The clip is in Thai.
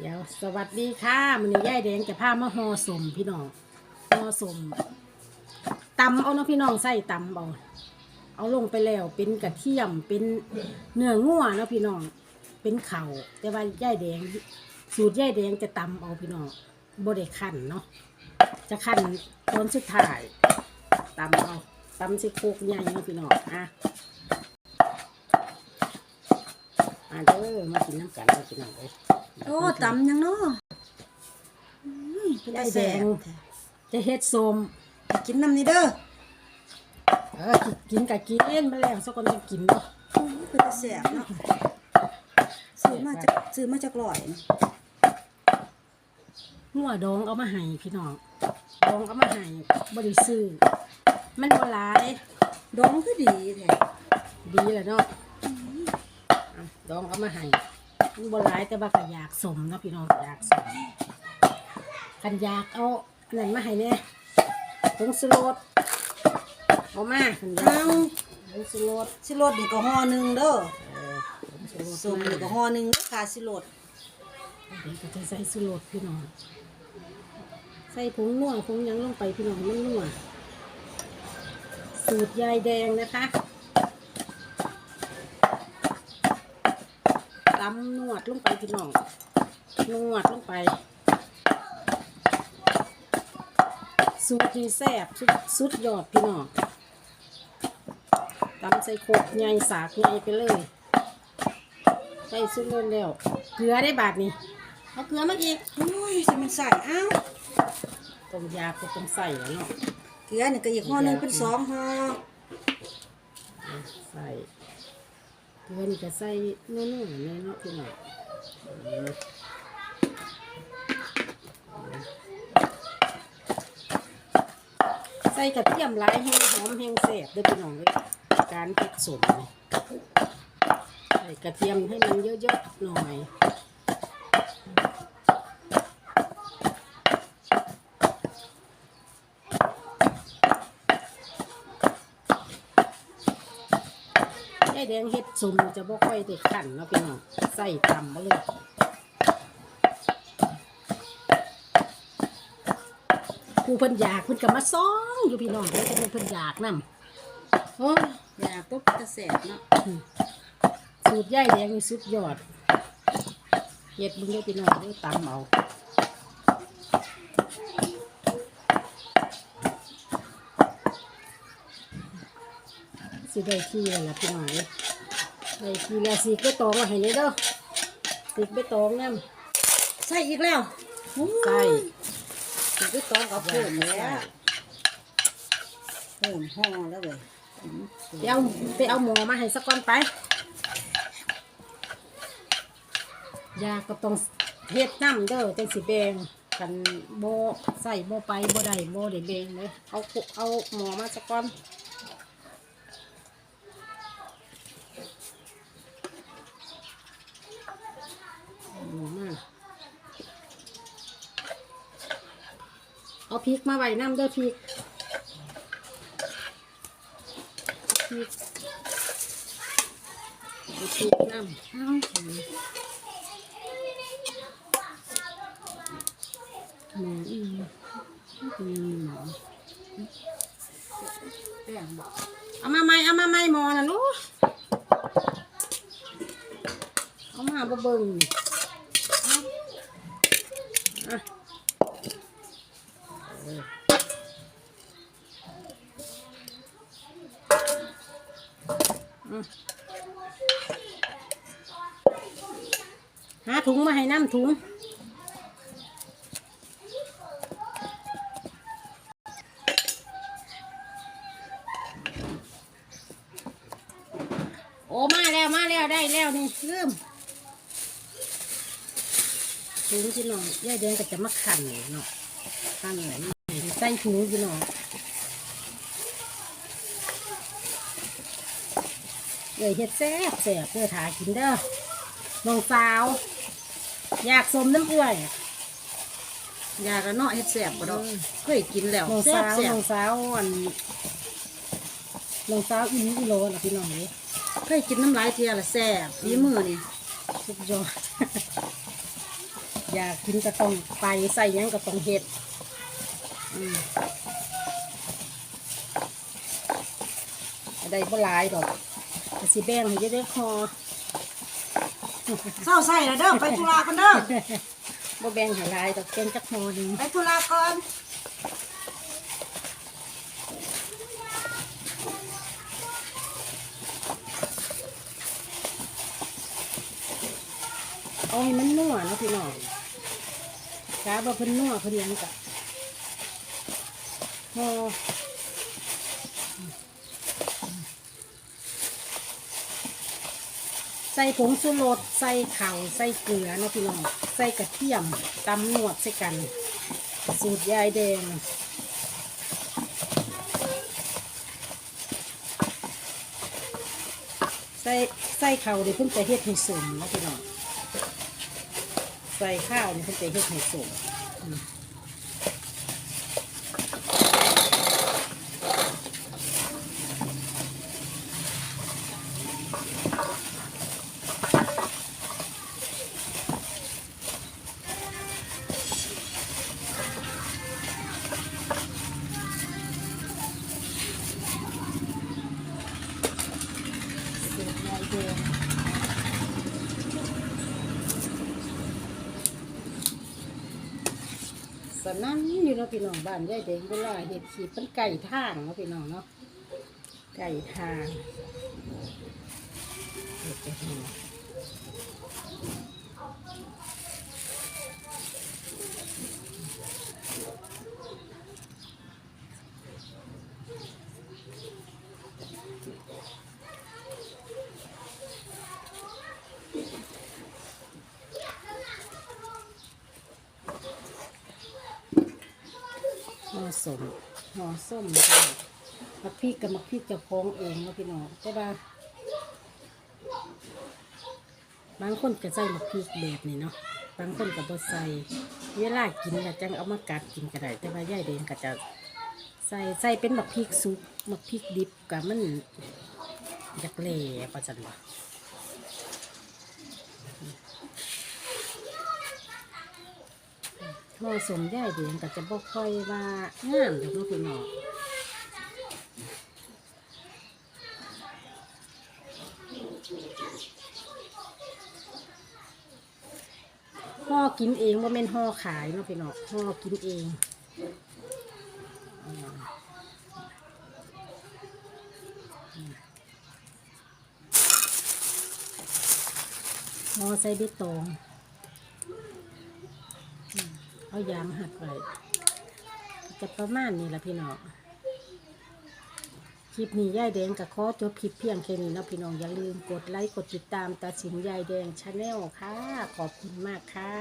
เดี๋ยวสวัสดีค่ะมันนี้ยายแดงจะพามาห่อสมพี่น้องห่อสมตำเอาเนาะพี่น้องใส่ตำเอาเอาลงไปแล้วเป็นกระเทียมเป็นเนื้องัวเนาะพี่น้องเป็นเข่าแต่ว่ายายแดง สูตรยายแดงจะตำเอาพี่น้องบดขั้นเนาะจะขั้นตอนสุดท้ายตำเอาตำใส่โคกใหญ่เนาะพี่น้องอะมาเด้อมากินน้ำกันเนาะพี่น้องเอ้ย โอ้ตำยังเนาะอุ้ยเป็นยายตาแดแสงบจะเฮ็ดสมไปกินน้ำนี่เด้อเออกินกับกินเล่นมาแล้วสักคนจะกินเนาะอุ้ยเป็นตาแสบเนาะซื้อมาจากซื้อมาจากลอยนะหัวดองเอามาให้พี่น้องดองเอามาให้บริซื้อมันบ่หลายดองคือดีแท้ดีแหละเนาะอะดองเอามาให้ มันบ่หลายแต่ว่าก็อยากสมเนาะพี่น้องอยากสมกันอยากเอาอันนั้นมาให้เนี่ยผงสุรสเอามาคันอยากเอาผงสุรสสิรสนี่ก็ห่อหนึงเด้อเออผงสุรสส้มนี่ก็ห่อหนึงเด้อค่ะสิรสเดี๋ยวก็จะใส่สุรสพี่น้องใส่ผงนัวผงหยังลงไปพี่น้องมันนัวสูตรยายแดงนะคะ ตำนวดลงไปพี่น้องนวดลงไป สูตรที่แซ่บสุดสุดยอดพี่น้องตำใส่โคกใหญ่สากใหญ่ไปเลยใส่สุดเลยแล้วเกลือได้บาทนี่เอาเกลือมาอีกโอ้ยสิมันใส่เอ้าต้มยาก็ต้องใส่แล้วเนาะเกลือนี่ก็อีกห่อหนึงเป็นสองห่อใส่ เกลือนี่ก็ใส่นัวๆเลยเนาะพี่น้องใส่กระเทียมหลายแห้งหอมแห้งแสบด้อพี่น้องเลยการผสมใส่กระเทียมให้มันเยอะๆหน่อย แดงเฮ็ดซุมจะบ่ค่อยได้ขันเนาะพี่น้องใส่ตำมาเลยผู้เพิ่นอยากเพิ่นก็มาซ้องอยู่พี่น้องเด้อแต่เพิ่นอยากนำโอ้ยอยากก็เป็นตาแสบเนาะสูตรยายแดงนี่สุดยอดเฮ็ดมึงเด้อพี่น้องเด้อตำเอา สิได้ที่แล้วล่ะพี่น้องเอ้ยได้ที่แล้วสิไปตองมาให้นี่เด้อสิไปตองนำใส่อีกแล้วโอ้ยใส่สิไปตองเอาอเพิ่ย่ามงนี้แล้วเพิ่มห่อแล้วเว้ยไปเอาไปเอาหมอมาให้สักก้อนไปยาก็ต้องเฮ็ดน้ำเด้อจังสิแบงกันโบใส่โบไปโบได้โบได้แบงเลยเอาคุเอาหมอมาสักก้อนเอาหมอมา เอาพริกมาไว้น้ำเด้อพริกพริกเอาพริกน้ำอาหมูอีกมีหมูแป้งบอกเอามาไหมเอามาไหมหมอนะลูกเอามาบ่เบิ่งนี่เอาอะเอออืม หาถุงมาให้น้ำถุง โอ้มาแล้วมาแล้วได้แล้วนี่ลืมถุงพี่น้องยายแดงก็จะมาขันเนาะขันเลยใส่ถุงพี่น้อง เลยเฮ็ดแซ่บแซ่บเพื่อถากินเด้อน้องสาว อยากสมน้ำเอื้อยอยากระเนาะเฮ็ดแสบบ่ดอกเคยกินแล้วน้องแซ่สาบวแซ่น้บองสาวอันน้องสาวอินกิโลน่ะพี่น้องเลยเคยกินน้ำลายเทียละแซ่บฝีมือนี่สุดยอดอยากกินก็ต้องไปใส่หยังก็ต้องเฮ็ดอืมได้บ่หลายดอกก็ สิแบ่งให้เด้อคอเศร้าใส่แล้วเด้อไปธุระกันเด้อบ่แบ่งให้หลายดอกแกงจักหอหนึงไปธุระก่อนเอาให้มันนัวเนาะพี่น้องกาบ่เพิ่นนัวเพิ่นหยังกะพอ ใส่ผงชูรสใส่ข่าวใส่เกลือนะพี่น้องใส่กระเทียมตำนวดใส่กัน สูตรยายแดงใส่ใส่ข้าวเดี๋ยวเพิ่นจะเฮ็ดให้สมนะพี่น้องใส่ข้าวนี่เพิ่นจะเฮ็ดให้สม สนั่นอยู่เนาะพี่น้องบ้านยายแดงเวลาเห็ดขีดเป็นไก่ทางเนาะพี่น้องเนาะไก่ทางเห็ดจังซี่ห่อ สมหอส้มนะคะมักพริกกับมักพริกเจะพองเองเนาะพี่น้องแต่ว่าบางคนก็ใส่มักพริกแบบนี้เนาะบางคนก็บ่ใส่เวลากินก็จังเอามากัดกินก็ได้แต่ว่าย่ายเดงก็จะใส่ใส่เป็นมักพริกสุกมักพริกดิบกับมันอยากเล่ประจันวะ ห่อสมย่ายเดงก็จะบ่ค่อยว่างามดอกเนาะพี่น้องห่อกินเองว่าแม่นห่อขายเนาะพี่น้องห่อกินเองอ่าห่อใส่ใบตอง เอายางหักไว้จะประมาณนี้ละพี่น้องคลิปนี้ยายแดงกับขอจบคลิปเพียงแค่นี้นะพี่น้องอย่าลืมกดไลค์กดติดตามตาสินยายแดงชาแนลค่ะ ขอบคุณมากค่ะ